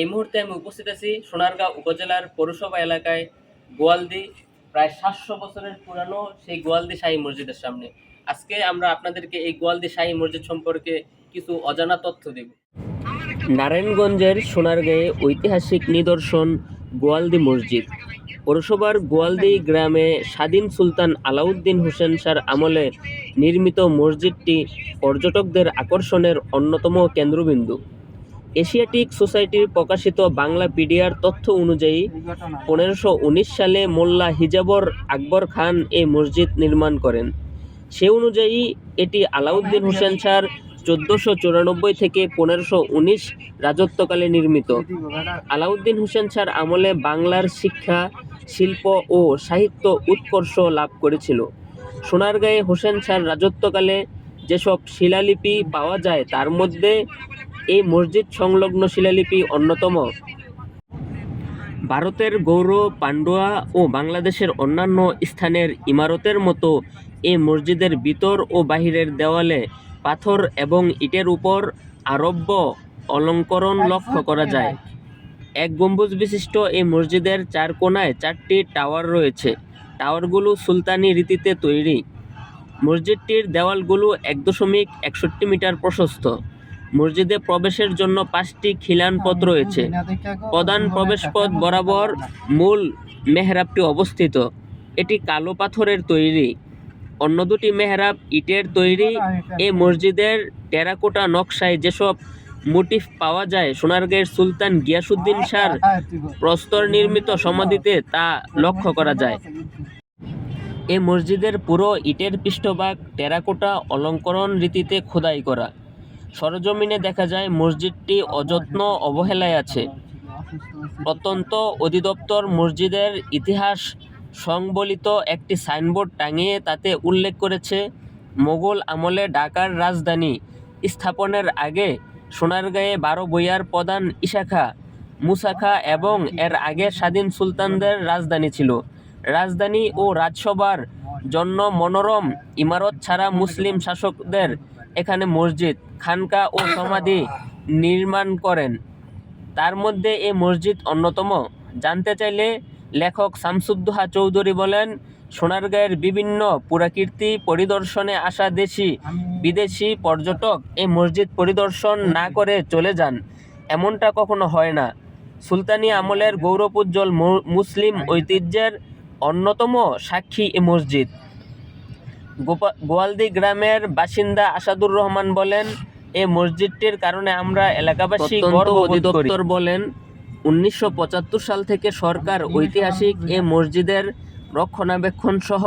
এই মুহূর্তে আমি উপস্থিত আছি সোনারগাঁও উপজেলার পৌরসভা এলাকায় গোয়ালদি, প্রায় সাতশো বছরের পুরানো সেই গোয়ালদি শাহী মসজিদের সামনে। আজকে আমরা আপনাদেরকে এই গোয়ালদি শাহী মসজিদ সম্পর্কে কিছু অজানা তথ্য দেব। নারায়ণগঞ্জের সোনারগাঁয়ে ঐতিহাসিক নিদর্শন গোয়ালদি মসজিদ। পৌরসভার গোয়ালদি গ্রামে স্বাধীন সুলতান আলাউদ্দিন হোসেন শাহর আমলে নির্মিত মসজিদটি পর্যটকদের আকর্ষণের অন্যতম কেন্দ্রবিন্দু। এশিয়াটিক সোসাইটির প্রকাশিত বাংলা পিডিয়ার তথ্য অনুযায়ী, পনেরোশো সালে মোল্লা হিজাবর আকবর খান এই মসজিদ নির্মাণ করেন। সে অনুযায়ী, এটি আলাউদ্দিন হোসেন শাহর চোদ্দোশো চুরানব্বই থেকে পনেরোশো উনিশ রাজত্বকালে নির্মিত। আলাউদ্দিন হোসেন শাহর আমলে বাংলার শিক্ষা, শিল্প ও সাহিত্য উৎকর্ষ লাভ করেছিল। সোনারগাঁয়ে হোসেন শাহর রাজত্বকালে যেসব শিলালিপি পাওয়া যায়, তার মধ্যে মসজিদ সংলগ্ন শিলালিপি অন্যতম। ভারতের গৌর পান্ডুয়া ও বাংলাদেশের অন্যান্য স্থানের ইমারতের মতো এই মসজিদের ভিতর ও বাহিরের দেওয়ালে পাথর এবং ইটের উপর আরব্য অলঙ্করণ লক্ষ্য করা যায়। এক গম্বুজ বিশিষ্ট এই মসজিদের চার কোণায় চারটি টাওয়ার রয়েছে। টাওয়ারগুলো সুলতানি রীতিতে তৈরি। মসজিদটির দেওয়ালগুলো এক দশমিক একষট্টি মিটার প্রশস্ত। মসজিদে প্রবেশের জন্য পাঁচটি খিলান পথ রয়েছে। প্রধান প্রবেশপথ বরাবর মূল মেহরাবটি অবস্থিত। এটি কালো পাথরের তৈরি। অন্য দুটি মেহরাব ইটের তৈরি। এই মসজিদের টেরাকোটা নকশায় যেসব মোটিফ পাওয়া যায়, সোনারগাঁয়ের সুলতান গিয়াসুদ্দিন শাহর প্রস্তর নির্মিত সমাধিতে তা লক্ষ্য করা যায়। এই মসজিদের পুরো ইটের পৃষ্ঠভাগ টেরাকোটা অলঙ্করণ রীতিতে খোদাই করা। সরজমিনে দেখা যায় মসজিদটি অযত্ন অবহেলায় আছে। প্রত্যন্ত অধিদপ্তর মসজিদের ইতিহাস সংবলিত একটি সাইনবোর্ড টাঙিয়ে তাতে উল্লেখ করেছে, মোগল আমলে ঢাকার রাজধানী স্থাপনের আগে সোনারগাঁয়ে বারো বইয়ার প্রধান ইশাখা, মুসাখা এবং এর আগে স্বাধীন সুলতানদের রাজধানী ছিল। রাজধানী ও রাজসভার জন্য মনোরম ইমারত ছাড়া মুসলিম শাসকদের এখানে মসজিদ। খানকা ও সমাধি নির্মাণ করেন। তার মধ্যে এ মসজিদ অন্যতম। জানতে চাইলে লেখক শামসুদ্দোহা চৌধুরী বলেন, সোনারগাঁয়ের বিভিন্ন পুরাকীর্তি পরিদর্শনে আসা দেশি, বিদেশি পর্যটক এ মসজিদ পরিদর্শন না করে চলে যান। এমনটা কখনো হয় না। সুলতানি আমলের গৌরবোজ্জ্বল মুসলিম ঐতিহ্যের অন্যতম সাক্ষী এ মসজিদ। গোয়ালদি গ্রামের বাসিন্দা আসাদুর রহমান বলেন এই মসজিদটির কারণে আমরা এলাকাবাসী গর্ব অধিদপ্তর বলেন উনিশশো পঁচাত্তর সাল থেকে সরকার ঐতিহাসিক এ মসজিদের রক্ষণাবেক্ষণ সহ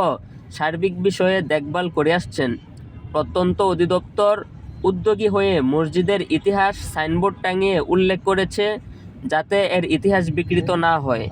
সার্বিক বিষয়ে দেখভাল করে আসছেন। প্রত্যন্ত অধিদপ্তর উদ্যোগী হয়ে মসজিদের ইতিহাস সাইনবোর্ড টাঙিয়ে উল্লেখ করেছে যাতে এর ইতিহাস বিকৃত না হয়।